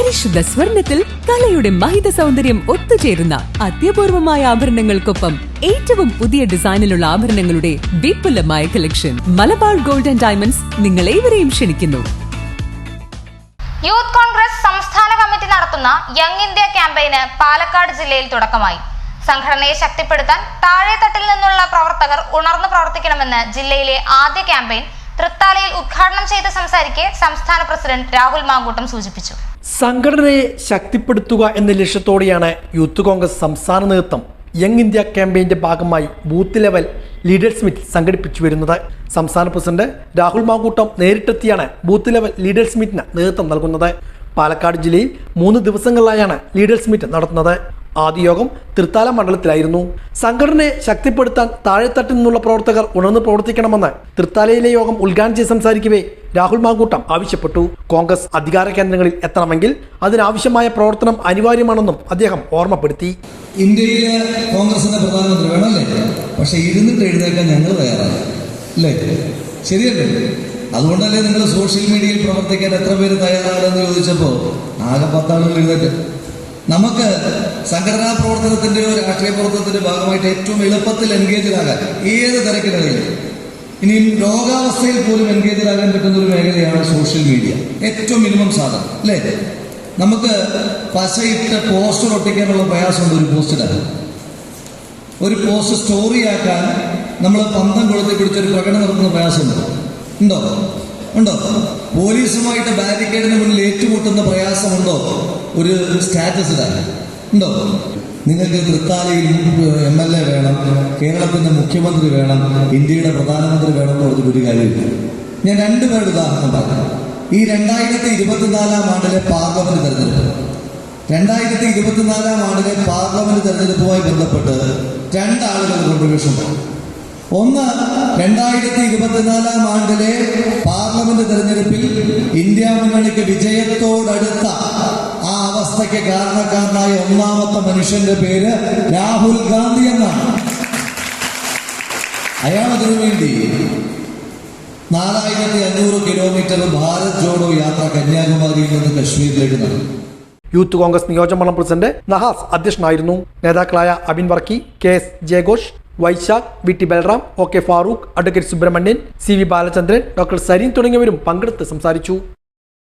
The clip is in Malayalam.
പരിശുദ്ധ സ്വർണത്തിൽ കലയുടെ മഹിത സൗന്ദര്യം ഒത്തുചേരുന്ന അത്യപൂർവമായ ആഭരണങ്ങൾക്കൊപ്പം ഏറ്റവും പുതിയ ഡിസൈനിലുള്ള ആഭരണങ്ങളുടെ വിപുലമായ collection. Malabar gold and diamonds നിങ്ങൾ ഏവരെയും ക്ഷണിക്കുന്നു. യൂത്ത് കോൺഗ്രസ് സംസ്ഥാന കമ്മിറ്റി നടത്തുന്ന യങ് ഇന്ത്യ ക്യാമ്പയിന് പാലക്കാട് ജില്ലയിൽ തുടക്കമായി. സംഘടനയെ ശക്തിപ്പെടുത്താൻ താഴെത്തട്ടിൽ നിന്നുള്ള പ്രവർത്തകർ ഉണർന്നു പ്രവർത്തിക്കണമെന്ന് ജില്ലയിലെ ആദ്യ ക്യാമ്പയിൻ തൃത്താലയിൽ ഉദ്ഘാടനം ചെയ്ത് സംസാരിക്കെ സംസ്ഥാന പ്രസിഡന്റ് രാഹുൽ മാങ്കൂട്ടം സൂചിപ്പിച്ചു. സംഘടനയെ ശക്തിപ്പെടുത്തുക എന്ന ലക്ഷ്യത്തോടെയാണ് യൂത്ത് കോൺഗ്രസ് സംസ്ഥാന നേതൃത്വം യങ് ഇന്ത്യ ക്യാമ്പയിന്റെ ഭാഗമായി ബൂത്ത് ലെവൽ ലീഡേഴ്സ് മീറ്റ് സംഘടിപ്പിച്ചു വരുന്നത്. സംസ്ഥാന പ്രസിഡന്റ് രാഹുൽ മാങ്കൂട്ടം നേരിട്ടെത്തിയാണ് ബൂത്ത് ലെവൽ ലീഡേഴ്സ് മീറ്റിന് നേതൃത്വം നൽകുന്നത്. പാലക്കാട് ജില്ലയിൽ മൂന്ന് ദിവസങ്ങളിലായാണ് ലീഡേഴ്സ് മീറ്റ് നടത്തുന്നത്. ആദ്യ യോഗം തൃത്താല മണ്ഡലത്തിലായിരുന്നു. സംഘടനയെ ശക്തിപ്പെടുത്താൻ താഴെത്തട്ടിൽ നിന്നുള്ള പ്രവർത്തകർ ഉണർന്ന് പ്രവർത്തിക്കണമെന്ന് തൃത്താലയിലെ യോഗം ഉദ്ഘാടനം ചെയ്ത് സംസാരിക്കവേ രാഹുൽ മാങ്കൂട്ടം ആവശ്യപ്പെട്ടു. കോൺഗ്രസ് അധികാര കേന്ദ്രങ്ങളിൽ എത്തണമെങ്കിൽ അതിനാവശ്യമായ പ്രവർത്തനം അനിവാര്യമാണെന്നും അദ്ദേഹം ഓർമ്മപ്പെടുത്തി. ഇന്ത്യയിലെ കോൺഗ്രസിന്റെ പ്രധാനമന്ത്രി വേണമല്ലേ? പക്ഷെ ഇരുന്നിട്ട് എഴുന്നേക്കാൻ ഞങ്ങൾ തയ്യാറാണ് അല്ലേ? ശരിയല്ലേ? അതുകൊണ്ടല്ലേ നിങ്ങൾ സോഷ്യൽ മീഡിയയിൽ പ്രവർത്തിക്കാൻ എത്ര പേര് തയ്യാറാണെന്ന് ചോദിച്ചപ്പോൾ ആകെ പത്താളുകൾ എഴുന്നേറ്റ്. നമുക്ക് സംഘടനാ പ്രവർത്തനത്തിന്റെയോ രാഷ്ട്രീയ പ്രവർത്തനത്തിന്റെ ഭാഗമായിട്ട് ഏറ്റവും എളുപ്പത്തിൽ എൻഗേജിലാകാൻ ഏത് തിരക്കിനിടയിലും ഇനിയും രോഗാവസ്ഥയിൽ പോലും എൻഗേജിലാകാൻ പറ്റുന്ന ഒരു സോഷ്യൽ മീഡിയ ഏറ്റവും മിനിമം സാധനം അല്ലേ? നമുക്ക് പശയിട്ട് പോസ്റ്റർ ഒട്ടിക്കാനുള്ള പ്രയാസമുണ്ട് ഒരു പോസ്റ്റിനകത്ത് ഒരു പോസ്റ്റ് സ്റ്റോറി ആക്കാൻ നമ്മൾ പന്തം കൊളുത്തി പിടിച്ചൊരു പ്രകടനം നടത്തുന്ന പ്രയാസമുണ്ട്. ഉണ്ടോ? ഉണ്ടോ? പോലീസുമായിട്ട് ബാരിക്കേഡിന് മുന്നിൽ ഏറ്റുമുട്ടുന്ന പ്രയാസമുണ്ടോ? ഒരു സ്റ്റാറ്റസിലാണ് ഉണ്ടോ? നിങ്ങൾക്ക് തൃത്താലയിൽ എം എൽ എ വേണം കേരളത്തിന്റെ മുഖ്യമന്ത്രി വേണം ഇന്ത്യയുടെ പ്രധാനമന്ത്രി വേണം എന്ന് പറഞ്ഞിട്ടൊരു കാര്യമില്ല. ഞാൻ രണ്ടുപേരുടെ ഉദാഹരണം പറഞ്ഞു ഈ രണ്ടായിരത്തി ഇരുപത്തിനാലാം ആണ്ടിലെ പാർലമെന്റ് തെരഞ്ഞെടുപ്പ്. രണ്ടായിരത്തി ഇരുപത്തിനാലാം ആണ്ടിലെ പാർലമെന്റ് തെരഞ്ഞെടുപ്പുമായി ബന്ധപ്പെട്ട് രണ്ടാളുകൾ കോൺട്രിബ്യൂഷൻ ഒന്ന് രണ്ടായിരത്തി ഇരുപത്തിനാലാം ആണ്ടിലെ പാർലമെന്റ് തെരഞ്ഞെടുപ്പിൽ ഇന്ത്യ മുന്നണിക്ക് വിജയത്തോടടുത്ത ആ അവസ്ഥയ്ക്ക് കാരണക്കാരനായ ഒന്നാമത്തെ മനുഷ്യന്റെ പേര് രാഹുൽ ഗാന്ധി എന്നാണ്. അയാൾ അതിനു വേണ്ടി നാലായിരത്തി അഞ്ഞൂറ് കിലോമീറ്റർ ഭാരത് ജോഡോ യാത്ര കന്യാകുമാരിയിൽ നിന്ന് കശ്മീരിലേക്ക് നടന്നു. യൂത്ത് കോൺഗ്രസ് നിയോജകമണ്ഡലം പ്രസിഡന്റ് നഹാസ് അധ്യക്ഷനായിരുന്നു. നേതാക്കളായ Abin Varkey K S ജയഘോഷ് Vaishakh V T Balram O K Farooq advocate Subramanian C V Balachandran doctor Sarin തുടങ്ങിയവരും പങ്കെടുത്ത് സംസാരിച്ചു.